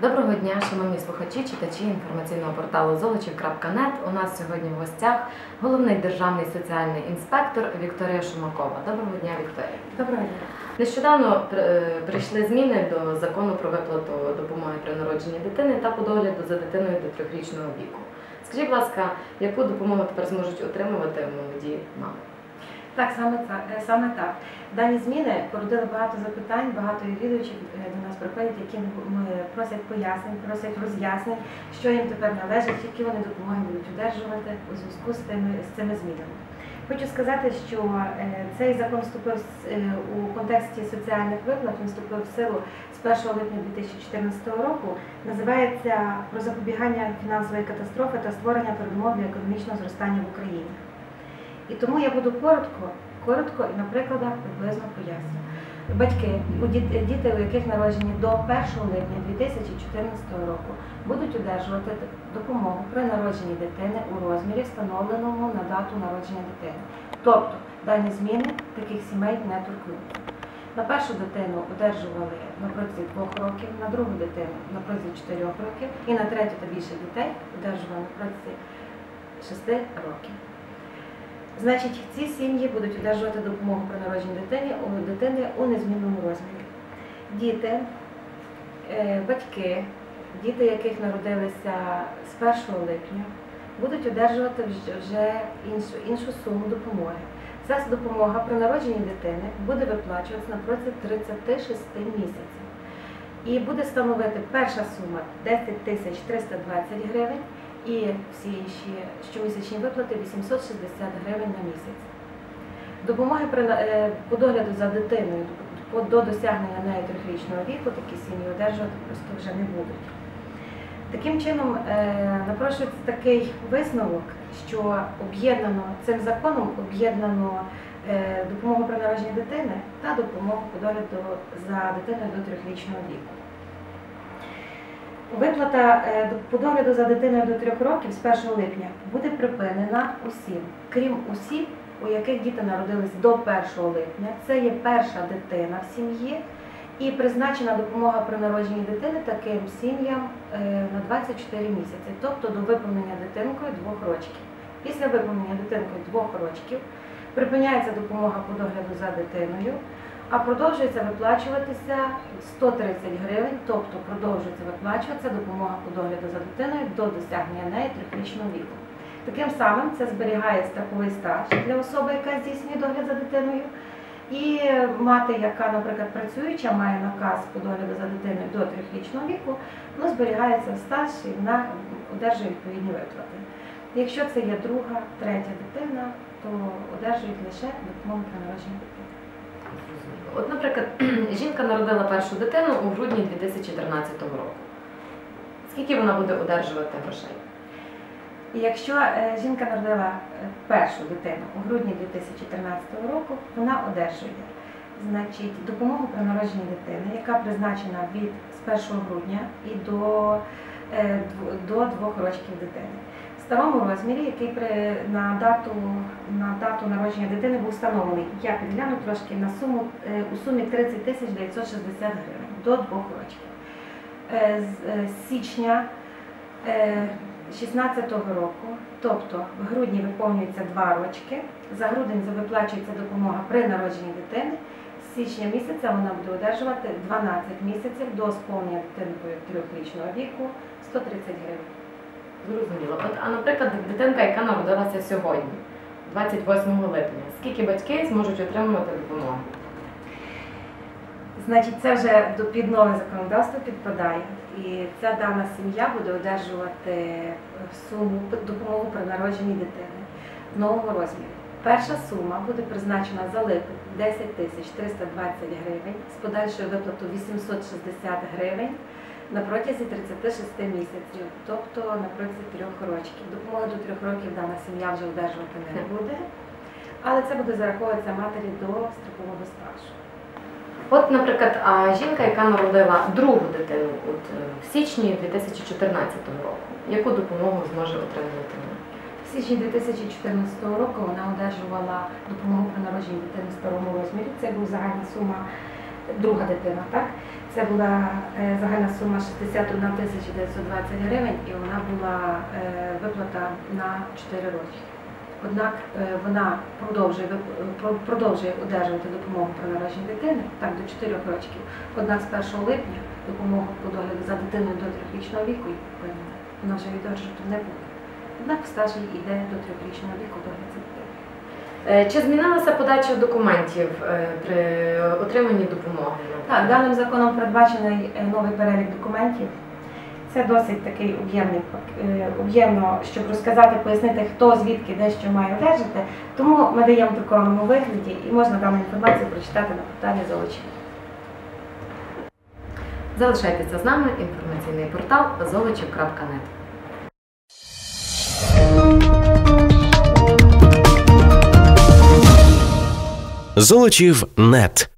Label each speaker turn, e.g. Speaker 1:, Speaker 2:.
Speaker 1: Доброго дня, шановні слухачі, читачі інформаційного порталу Золочів.нет. У нас сьогодні в гостях головний державний соціальний інспектор Вікторія Шумакова. Доброго дня, Вікторія.
Speaker 2: Доброго дня.
Speaker 1: Нещодавно е, прийшли зміни до закону про виплату допомоги при народженні дитини та по догляду за дитиною до трьохрічного віку. Скажіть, будь ласка, яку допомогу тепер зможуть отримувати молоді мами?
Speaker 2: Так, саме так, е, саме так. Дані зміни породили багато запитань, багато відвідувачів е, до нас приходять, які просять пояснень, просять роз'яснень, що їм тепер належить, які вони допомоги будуть одержувати у зв'язку з тими з цими змінами. Хочу сказати, що е, цей закон вступив у контексті соціальних виплат, він вступив в силу з 1 липня 2014 року. Називається про запобігання фінансової катастрофи та створення передумов для економічного зростання в Україні. І тому я буду коротко, коротко і на прикладах приблизно поясню. Батьки, діти, у яких народжені до 1 липня 2014 року, будуть одержувати допомогу при народженні дитини у розмірі, встановленому на дату народження дитини. Тобто дані зміни таких сімей не торкнуться. На першу дитину одержували на протязі двох років, на другу дитину на протязі чотирьох років і на третю та більше дітей одержували на протязі шести років. Значить, ці сім'ї будуть одержувати допомогу при народженні дитини дитини у незмінному розмірі. Діти, е, батьки, діти, яких народилися з 1 липня, будуть одержувати вже іншу, іншу суму допомоги. Ця допомога при народженні дитини буде виплачуватися на протязі 36 місяців. І буде становити перша сума 10 тисяч 320 гривень і всі інші щомісячні виплати 860 гривень на місяць. Допомоги при е, по догляду за дитиною до досягнення нею трьохрічного віку такі сім'ї одержувати просто вже не будуть. Таким чином е, напрошується такий висновок, що об'єднано цим законом об'єднано е, допомогу при народженні дитини та допомогу по догляду за дитиною до трьохрічного віку. Виплата е, по догляду за дитиною до трьох років з 1 липня буде припинена усім, крім осіб, у яких діти народились до 1 липня. Це є перша дитина в сім'ї і призначена допомога при народженні дитини таким сім'ям е, на 24 місяці, тобто до виповнення дитинкою двох років. Після виповнення дитинкою двох років припиняється допомога по догляду за дитиною, а продовжується виплачуватися 130 гривень, тобто продовжується виплачуватися допомога по догляду за дитиною до досягнення неї трьохрічного віку. Таким самим це зберігає страховий стаж для особи, яка здійснює догляд за дитиною. І мати, яка, наприклад, працююча, має наказ по догляду за дитиною до трьохрічного віку, ну, зберігається стаж і вона одержує відповідні виплати. Якщо це є друга, третя дитина, то одержують лише допомогу при народженні дитини.
Speaker 1: От, наприклад, жінка народила першу дитину у грудні 2013 року. Скільки вона буде одержувати грошей?
Speaker 2: Якщо е, жінка народила е, першу дитину у грудні 2013 року, вона одержує значить, допомогу при народженні дитини, яка призначена від з 1 грудня і до, е, до 2 років дитини. Старому розмірі, який при, на, дату, на дату народження дитини був встановлений, я підгляну трошки на суму е, у сумі 30 тисяч 960 гривень до 2 років. Е, З е, січня е, року, тобто в грудні виповнюється 2 рочки, за грудень виплачується допомога при народженні дитини. З січня місяця вона буде одержувати 12 місяців до сповнення дитинкою трьохрічного віку 130 гривень.
Speaker 1: Зрозуміло. От, а наприклад, дитинка, яка народилася сьогодні, 28 липня, скільки батьки зможуть отримувати допомогу?
Speaker 2: Значить, це вже до під нове законодавство підпадає. І ця дана сім'я буде одержувати е, суму допомогу при народженні дитини в новому розмірі. Перша сума буде призначена за липень 10 тисяч 320 гривень з подальшою виплатою 860 гривень на протязі 36 місяців, тобто на протязі трьох років. Допомоги до трьох років дана сім'я вже одержувати не буде, але це буде зараховуватися матері до страхового стажу.
Speaker 1: От, наприклад, а жінка, яка народила другу дитину от, е, в січні 2014 року, яку допомогу зможе отримувати вона?
Speaker 2: В січні 2014 року вона одержувала допомогу при народженні дитини в старому розмірі. Це була загальна сума друга дитина. Так? Це була е, загальна сума 61 тисяча 920 гривень і вона була е, виплата на 4 роки. Однак е, вона продовжує, продовжує одержувати допомогу при народженні дитини так до 4 років. Однак з 1 липня допомогу по догляду за дитиною до 3-річного віку вона вже відроджувати не буде. Однак стаж їй йде до 3-річного віку догляд за дитиною.
Speaker 1: Е, Чи змінилася подача документів е, при отриманні допомоги?
Speaker 2: Так, даним законом передбачений е, новий перелік документів. Це досить такий об'ємний об'ємно, щоб розказати, пояснити, хто звідки де що має одержати. Тому ми даємо в друкованому вигляді і можна дану інформацію прочитати на порталі «Золочів».
Speaker 1: Залишайтеся з нами. Інформаційний портал золочів.нет.
Speaker 3: Золочів нет.